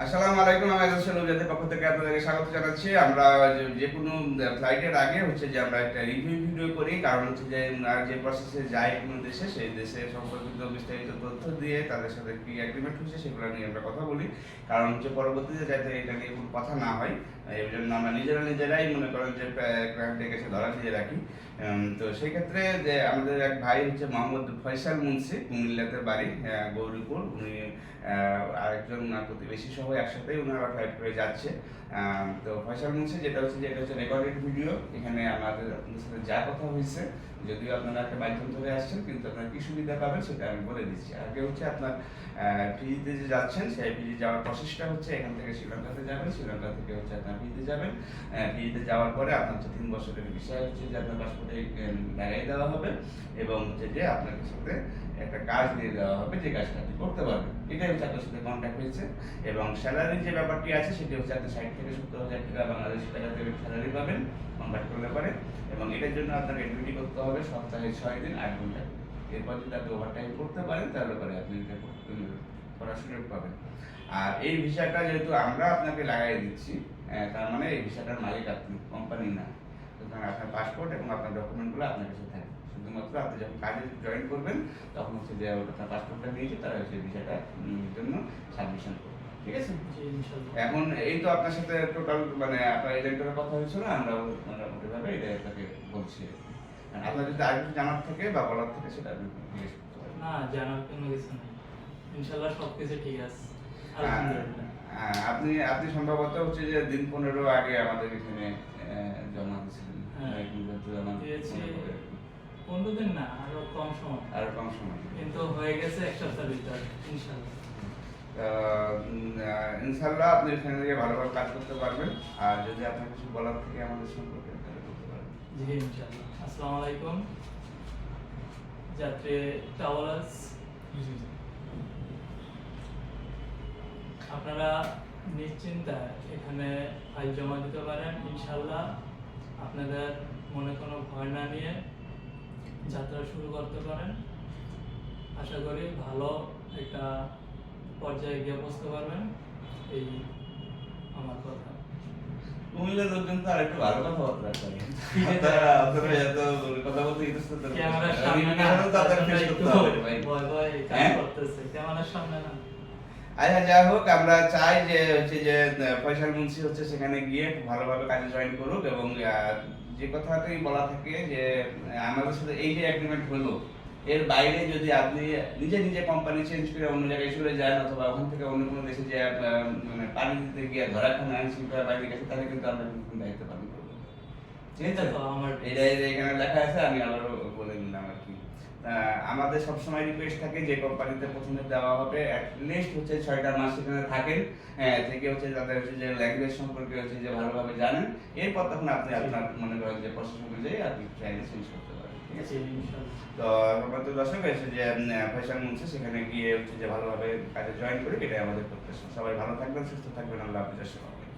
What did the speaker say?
আসসালামু আলাইকুম, আমি আজহার নবজাতের পক্ষ থেকে আপনাদেরকে স্বাগত জানাচ্ছি। আমরা যে- কোনো ফ্লাইটের আগে হচ্ছে যে আমরা একটা রিভিউ ভিডিও করি। কারণ হচ্ছে যে যে প্রসেসে যাই কোনো দেশে, সেই দেশে সম্পর্কিত বিস্তারিত তথ্য দিয়ে তাদের সাথে কি অ্যাগ্রিমেন্ট হচ্ছে, সেগুলো নিয়ে আমরা কথা বলি। কারণ হচ্ছে পরবর্তীতে যাতে এটা নিয়ে কোনো কথা না হয় এই জন্য আমরা নিজেরা নিজেরাই মনে করেন যে ক্রাইমটাকে এসে ধরা দিয়ে রাখি। তো সেই ক্ষেত্রে যে আমাদের এক ভাই হচ্ছে মোহাম্মদ ফয়সাল মুন্সি, কুমিল্লাতে বাড়ি গৌরীপুর। উনি আরেকজন প্রতিবেশী সহ একসাথেই ওনারা ফ্লাইট করে যাচ্ছে। তো ফয়সাল মুন্সি যেটা হচ্ছে যে এটা হচ্ছে রেকর্ডেড ভিডিও এখানে আমাদের সাথে যা কথা হয়েছে, যদিও আপনারা একটা মাধ্যম ধরে আসছেন, কিন্তু আপনারা কি সুবিধা পাবেন সেটা আমি বলে দিচ্ছি। আগে হচ্ছে আপনার পিজিতে যে যাচ্ছেন, সেই পিজি যাওয়ার প্রসেসটা হচ্ছে এখান থেকে শ্রীলঙ্কাতে যাবেন। শ্রীলঙ্কা থেকে হচ্ছে আপনার পিজিতে যাবেন। পিজিতে যাওয়ার পরে আপনার হচ্ছে তিন বছরের বিষয় হচ্ছে যে আপনার পাসপোর্টে লাগাই দেওয়া হবে এবং হচ্ছে যে আপনাকে সাথে একটা কাজ দিয়ে দেওয়া হবে যে কাজটা আপনি করতে পারবেন। এটাই হচ্ছে আপনার সাথে কন্ট্যাক্ট হয়েছে এবং স্যালারির যে ব্যাপারটি আছে সেটি হচ্ছে আপনি ষাট থেকে সত্তর হাজার টাকা বাংলাদেশ টাকা থেকে স্যালারি পাবেন কন্ট্যাক্ট করলে পারে এবং এটার জন্য আপনাকে ডিউটি করতে হবে সপ্তাহে ছয় দিন, আট ঘণ্টা। এরপর যদি আপনি ওভারটাইম করতে পারেন, তাহলে পরে আপনি এটা করার সুযোগ পাবেন। আর এই ভিসাটা যেহেতু আমরা আপনাকে লাগাই দিচ্ছি তার মানে এই ভিসাটার মালিক আপনি কোম্পানি না। সুতরাং আপনার পাসপোর্ট এবং আপনার ডকুমেন্টগুলো আপনার কাছে থাকে। শুধুমাত্র আপনি যখন কাজে জয়েন করবেন তখন হচ্ছে যে আপনার পাসপোর্টটা নিয়েছে তারা হচ্ছে ভিসাটা জন্য সাবমিশন করবে। ঠিক আছে? এখন এই তো আপনার সাথে টোটাল মানে আপনার এজেন্টের কথা হয়েছিল আমরা মোটামুটি ভাবে এটা আপনাকে বলছি আপনার যদি আর কিছু জানার থাকে বা বলার থাকে সেটা আপনি জিজ্ঞেস করতে পারেন। না জানার কোনো কিছু নেই। ইনশাল্লাহ সব কিছু ঠিক আছে। আপনি আপনি সম্ভবত হচ্ছে যে দিন পনেরো আগে আমাদের এখানে জমা দিয়েছিলেন হ্যাঁ। পনেরো দিন না আরও কম সময়। আরও কম সময়। কিন্তু হয়ে গেছে এক সপ্তাহের ভিতর ইনশাল্লাহ আহ, ইনশাল্লাহ আপনি এখানে থেকে ভালোভাবে কাজ করতে পারবেন। আর যদি আপনার কিছু বলার থেকে আমাদের সম্পর্কে জি ইনশাল্লাহ আসসালামু আলাইকুম। যাত্রী ট্রাভেলার্স আপনারা নিশ্চিন্তায় এখানে ফাইল জমা দিতে পারেন ইনশাল্লাহ আপনাদের মনে কোনো ভয় না নিয়ে যাত্রা শুরু করতে পারেন। আশা করি ভালো একটা পর্যায়ে গিয়ে বসতে পারবেন। এই আমার কথা। কুমিল্লার লোকজন তো আর ভালো কথাবার্তা করে আপনারা আপনারা এত কথা বলতে ইতস্তত ক্যামেরার সামনে না ক্যামেরা তো আপনার তার জন্য face একটু করতে হবে ভাই। ভয় ভয় কাজ? করতেছে। ক্যামেরার সামনে না। আচ্ছা যাই হোক আমরা চাই যে হচ্ছে যে ফয়সাল মুন্সি হচ্ছে সেখানে গিয়ে ভালোভাবে কাজে জয়েন করুক এবং যে কথাটাই বলা থাকে যে আমাদের সাথে এই যে এগ্রিমেন্ট হলো এর বাইরে যদি আপনি নিজে নিজে কোম্পানি চেঞ্জ করে অন্য জায়গায় চলে যান অথবা ওখান থেকে অন্য কোনো দেশে যে মানে পানি দিতে গিয়ে ধরাখানা আইন শৃঙ্খলা বাইরে গেছে তাহলে কিন্তু আমরা দায়িত্ব পালন করব। ঠিক আছে তো আমার এটা এই যে এখানে লেখা আছে আমি আবারও বলে আমাদের সবসময় রিকোয়েস্ট থাকে যে কোম্পানিতে প্রথমে দেওয়া হবে লিস্ট হচ্ছে ছয়টা মাস সেখানে থাকেন থেকে হচ্ছে তাদের হচ্ছে যে ল্যাঙ্গুয়েজ সম্পর্কে হচ্ছে যে ভালোভাবে জানেন। এরপর তখন আপনি আপনার মনে করেন যে প্রসেস অনুযায়ী আপনি ট্রাইনে চেঞ্জ করতে পারেন ঠিক আছে? তো আমার তো দর্শক এসে যে ফ্যাশন মুনছে সেখানে গিয়ে হচ্ছে যে ভালোভাবে কাজে জয়েন করি এটাই আমাদের প্রত্যাশা। সবাই ভালো থাকবেন সুস্থ থাকবেন আল্লাহ হাফিজ আসসালাম